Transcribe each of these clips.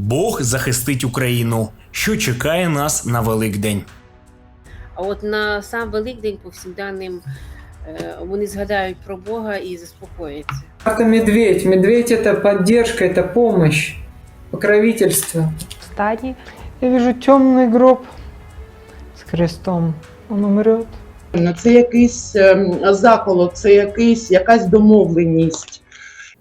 Бог захистить Україну. Що чекає нас на Великдень? А от на сам Великдень повсякденним е, вони згадають про Бога і заспокояться. Карта медведь. Медведь это поддержка, это помощь, покровительство. стадии. Я вижу темный гроб с крестом. Он умрет. Ну, Це якийсь ем, заколот, це якийсь, якась домовленість.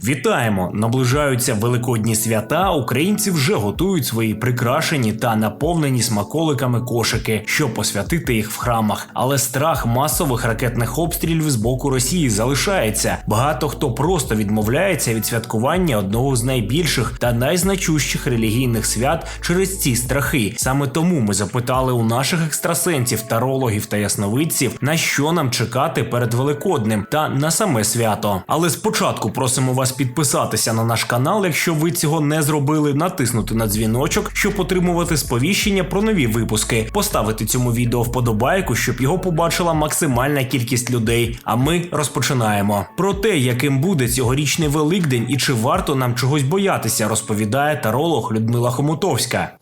Вітаємо! Наближаються великодні свята. Українці вже готують свої прикрашені та наповнені смаколиками кошики, щоб посвятити їх в храмах. Але страх масових ракетних обстрілів з боку Росії залишається. Багато хто просто відмовляється від святкування одного з найбільших та найзначущих релігійних свят через ці страхи. Саме тому ми запитали у наших екстрасенсів, тарологів та ясновидців, на що нам чекати перед Великоднем та на саме свято. Але спочатку просимо вас підписатися на наш канал, якщо ви цього не зробили, натиснути на дзвіночок, щоб отримувати сповіщення про нові випуски, поставити цьому відео вподобайку, щоб його побачила максимальна кількість людей. А ми розпочинаємо. Про те, яким буде цьогорічний Великдень і чи варто нам чогось боятися, розповідає таролог Людмила Хомутовська.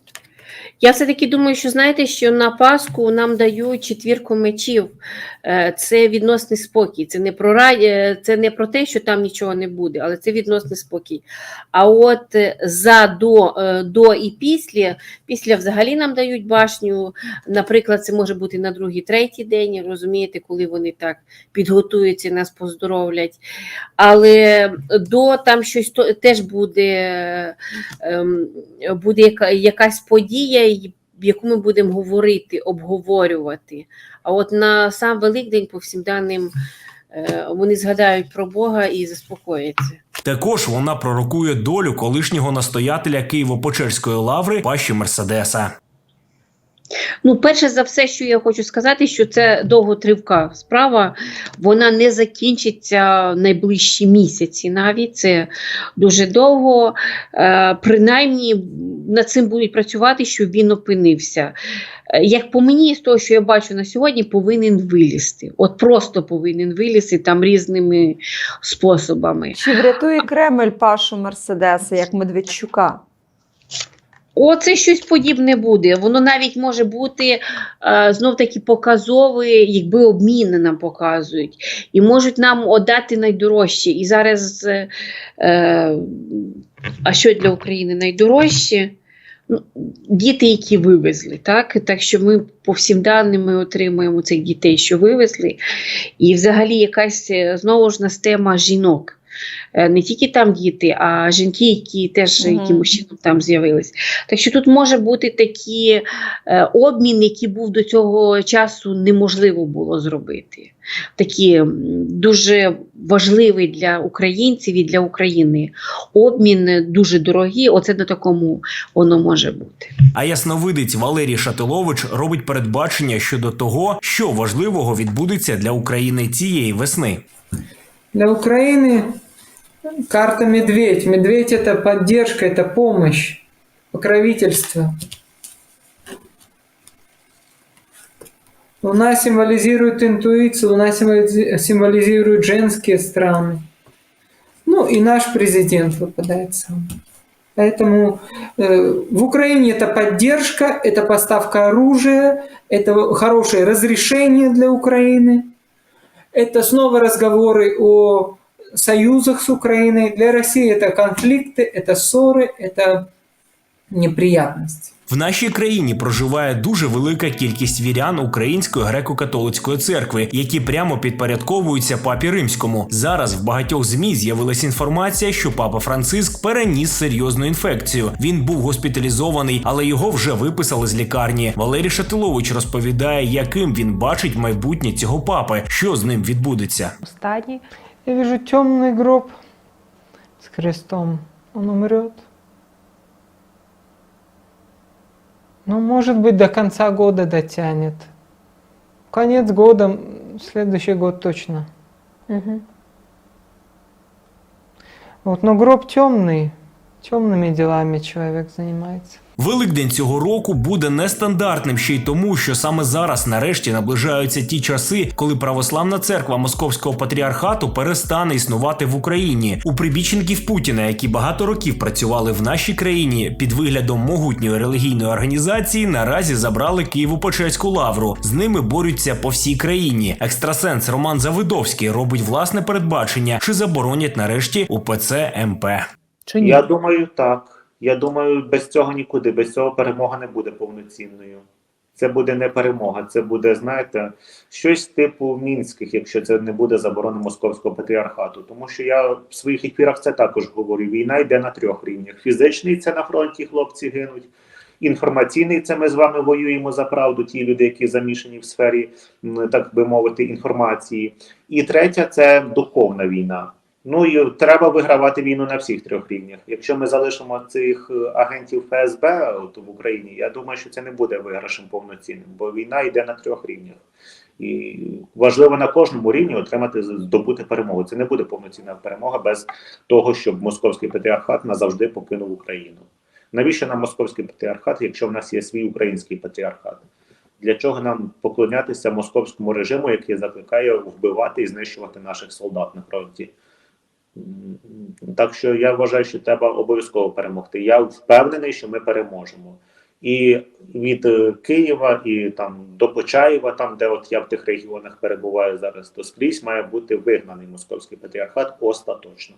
Я все-таки думаю, що знаєте, що на Пасху нам дають четвірку мечів. Е, Це відносний спокій. Це не про е, це не про те, що там нічого не буде, але це відносний спокій. А от е, за до, до і після, після взагалі нам дають башню. Наприклад, це може бути на другий, третій день. Розумієте, коли вони так підготуються, нас поздоровлять. Але до там щось теж буде, ем, буде якась подія, й- яку ми будемо говорити, обговорювати. А от на сам Великдень повсякденним е, вони згадають про Бога і заспокояться. Також вона пророкує долю колишнього настоятеля Києво-Печерської лаври Паші Мерседеса. Ну, перше за все, що я хочу сказати, що це довготривка справа, вона не закінчиться найближчі місяці. Навіть це дуже довго. Е, принаймні над цим будуть працювати, щоб він опинився. Е, Як по мені, з того, що я бачу на сьогодні, повинен вилізти. От просто повинен вилізти там різними способами. Чи врятує Кремль Пашу Мерседеса, як Медведчука? Оце щось подібне буде. Воно навіть може бути е, знов таки показове, якби обміни нам показують, і можуть нам отдати найдорожче. І зараз, е, е, а що для України найдорожче? Ну, діти, які вивезли, так? Так що ми по всім даним ми отримуємо цих дітей, що вивезли. І взагалі якась е, знову ж нас тема жінок. Е, Не тільки там діти, а жінки, які теж Мгм. якимось чином там з'явились. Так що тут може бути такий е, обмін, який був до цього часу неможливо було зробити. Такі дуже важливий для українців і для України. Обмін е, дуже дорогий. Оце на такому воно може бути. А ясновидець Валерій Шатилович робить передбачення щодо того, що важливого відбудеться для України цієї весни. Для Украины карта медведь. Медведь это поддержка, это помощь, покровительство. Луна символизирует интуицию, Луна символизи- символизирует женские страны. Ну и наш президент выпадает сам. Поэтому э, в Украине это поддержка, это поставка оружия, это хорошее разрешение для Украины. Это снова разговоры о союзах с Украиной. Для России это конфликты, это ссоры, это неприятности. В нашій країні проживає дуже велика кількість вірян Української греко-католицької церкви, які прямо підпорядковуються папі римському. Зараз в багатьох змі з'явилась інформація, що папа Франциск переніс серйозну інфекцію. Він був госпіталізований, але його вже виписали з лікарні. Валерій Шатилович розповідає, яким він бачить майбутнє цього папи, що з ним відбудеться. стадии. Я вижу темный гроб с крестом. Он умрет. Ну, может быть, до конца года дотянет. Конец года, следующий год точно. Вот, но гроб темный. Темными делами человек занимается. Великдень цього року буде нестандартним ще й тому, що саме зараз нарешті наближаються ті часи, коли православна церква Московського патріархату перестане існувати в Україні. У прибічників Путіна, які багато років працювали в нашій країні під виглядом могутньої релігійної організації, наразі забрали Києво-Печерську лавру. З ними борються по всій країні. Екстрасенс Роман Завидовський робить власне передбачення, чи заборонять нарешті УПЦ МП. Чи ні? Я думаю, так. Я думаю, без цього нікуди, без цього перемога не буде повноцінною. Це буде не перемога, це буде, знаєте, щось типу мінських, якщо це не буде заборони московського патріархату. Тому що я в своїх ефірах це також говорю. Війна йде на трьох рівнях: фізичний це на фронті хлопці гинуть. Інформаційний це ми з вами воюємо за правду, ті люди, які замішані в сфері, так би мовити, інформації. І третя це духовна війна. Ну і треба вигравати війну на всіх трьох рівнях. Якщо ми залишимо цих е, агентів ФСБ от в Україні, я думаю, що це не буде виграшем повноцінним, бо війна йде на трьох рівнях. І важливо на кожному рівні отримати здобути перемогу. Це не буде повноцінна перемога без того, щоб московський патріархат назавжди покинув Україну. Навіщо нам московський патріархат, якщо в нас є свій український патріархат? Для чого нам поклонятися московському режиму, який закликає вбивати і знищувати наших солдат на фронті? Так що я вважаю, що треба обов'язково перемогти. Я впевнений, що ми переможемо. І від е, Києва, і там до Почаєва, там де от я в тих регіонах перебуваю зараз, то скрізь має бути вигнаний московський патріархат остаточно.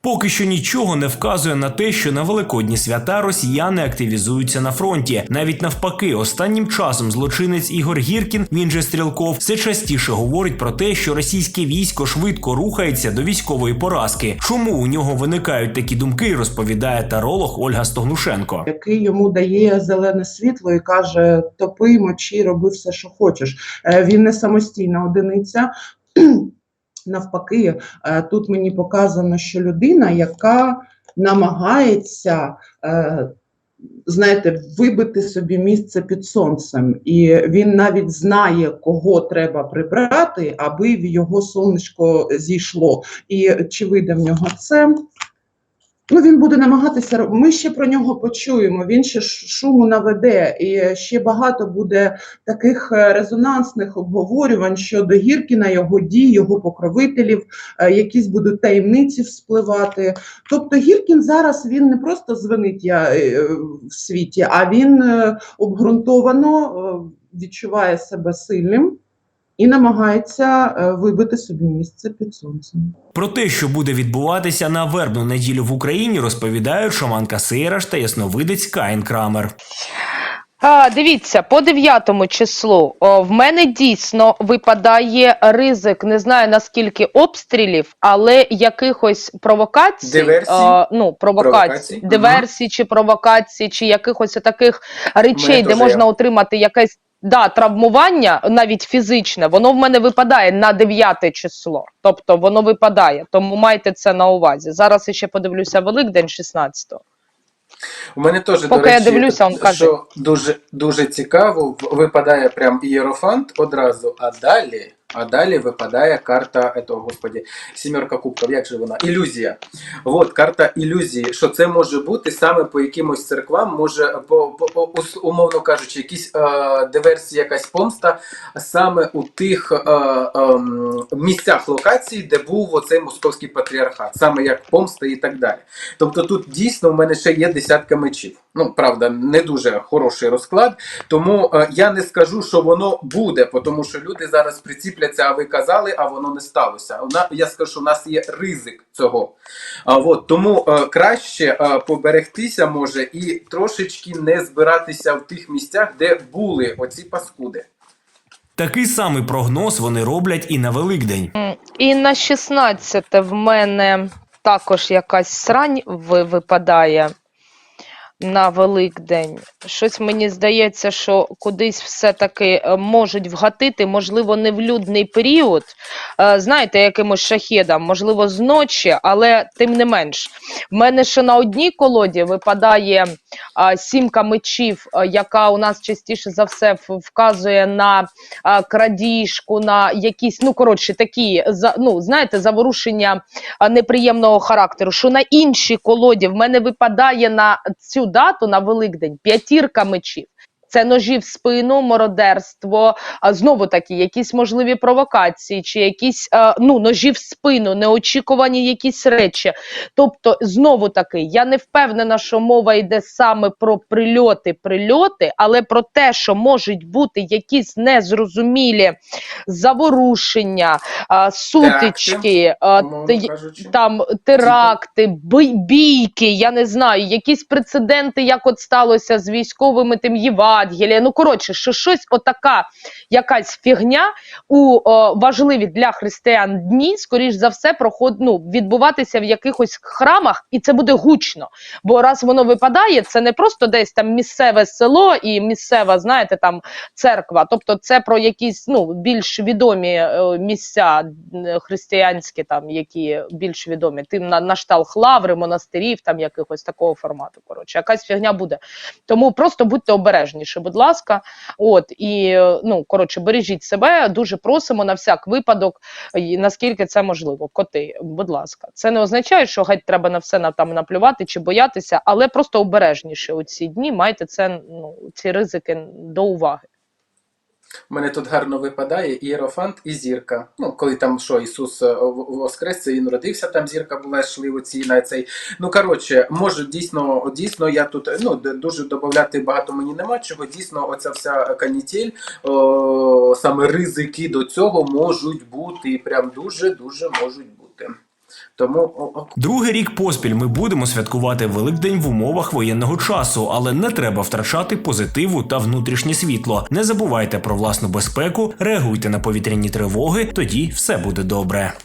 Поки що нічого не вказує на те, що на великодні свята росіяни активізуються на фронті. Навіть навпаки, останнім часом злочинець Ігор Гіркін, він же стрілков, все частіше говорить про те, що російське військо швидко рухається до військової поразки. Чому у нього виникають такі думки, розповідає таролог Ольга Стогнушенко. який йому дає зелене світло і каже: топи, мочи, роби все, що хочеш. Е, Він не самостійна одиниця. Навпаки, е, тут мені показано, що людина, яка намагається, е, знаєте, вибити собі місце під сонцем, і він навіть знає, кого треба прибрати, аби в його сонечко зійшло. І чи вийде в нього це? Ну, він буде намагатися. Ми ще про нього почуємо. Він ще шуму наведе, і ще багато буде таких е, резонансних обговорювань щодо Гіркіна, його дій, його покровителів, е, якісь будуть таємниці вспливати. Тобто Гіркін зараз він не просто звенить я е, в світі, а він обґрунтовано відчуває себе сильним і намагається е, вибити собі місце під сонцем. Про те, що буде відбуватися на вербну неділю в Україні, розповідають шаманка Сейраш та ясновидець Каїн Крамер. А, дивіться, по 9 числу о, в мене дійсно випадає ризик, не знаю наскільки обстрілів, але якихось провокацій, Диверсій? е, ну, провокацій, Провокацій? диверсій чи провокацій, чи якихось таких речей, де можна отримати якесь да, травмування, навіть фізичне, воно в мене випадає на 9 число. Тобто воно випадає. Тому майте це на увазі. Зараз я ще подивлюся Великдень 16-го. У мене теж Поки до я дивлюся, он каже. що дуже дуже цікаво. Випадає прям ієрофант одразу, а далі, а далі випадає карта этого, господі, сімерка кубків. Як же вона? Ілюзія. От карта ілюзії. Що це може бути саме по якимось церквам, може по, по, по умовно кажучи, якісь е, диверсія, якась помста саме у тих е, ем, місцях локацій, де був оцей московський патріархат, саме як помста і так далі. Тобто тут дійсно в мене ще є десятка мечів. Ну, правда, не дуже хороший розклад, тому е, я не скажу, що воно буде, тому що люди зараз приціпляться, а ви казали, а воно не сталося. Вона, я скажу, що у нас є ризик цього. А, от, тому е, краще е, поберегтися може і трошечки не збиратися в тих місцях, де були оці паскуди. Такий самий прогноз вони роблять і на Великдень. І на 16 в мене також якась срань випадає. На Великдень. Щось мені здається, що кудись все-таки е, можуть вгатити, можливо, не в людний період, е, знаєте, якимось шахедам, можливо, зночі, але тим не менш. В мене ще на одній колоді випадає сімка мечів, яка у нас частіше за все вказує на крадіжку, на якісь, ну коротше, такі ну, знаєте, заворушення неприємного характеру. Що на іншій колоді в мене випадає на цю дату на Великдень п'ятірка мечів. Це ножі в спину, мародерство, а знову таки, якісь можливі провокації, чи якісь ну, ножі в спину, неочікувані якісь речі. Тобто, знову таки, я не впевнена, що мова йде саме про прильоти, прильоти, але про те, що можуть бути якісь незрозумілі заворушення, сутички, умовно там теракти, бійки, я не знаю, якісь прецеденти, як от сталося з військовими тим Євангелія. Ну коротше, що щось отака якась фігня у о, важливі для християн дні, скоріш за все, проход, ну, відбуватися в якихось храмах, і це буде гучно. Бо раз воно випадає, це не просто десь там місцеве село і місцева, знаєте, там церква. Тобто, це про якісь ну більш відомі е, місця е, християнські, там які більш відомі. Тим на, на шталт лаври, монастирів, там якихось такого формату. Коротше, якась фігня буде. Тому просто будьте обережніші, будь ласка. От і ну коротше, бережіть себе. Дуже просимо на всяк випадок, наскільки це можливо. Коти, будь ласка, це не означає, що геть треба на все на там наплювати чи боятися, але просто обережніше у ці дні. Майте це ну ці ризики до уваги. У мене тут гарно випадає ієрофант і зірка. Ну, коли там що, Ісус е, воскрес, це він родився, там зірка була, йшли оці на цей. Ну, коротше, може, дійсно, дійсно, я тут ну, дуже додати багато мені нема чого. Дійсно, оця вся канітель, о, саме ризики до цього можуть бути, і прям дуже-дуже можуть бути. Тому Другий рік поспіль ми будемо святкувати Великдень в умовах воєнного часу, але не треба втрачати позитиву та внутрішнє світло. Не забувайте про власну безпеку, реагуйте на повітряні тривоги, тоді все буде добре.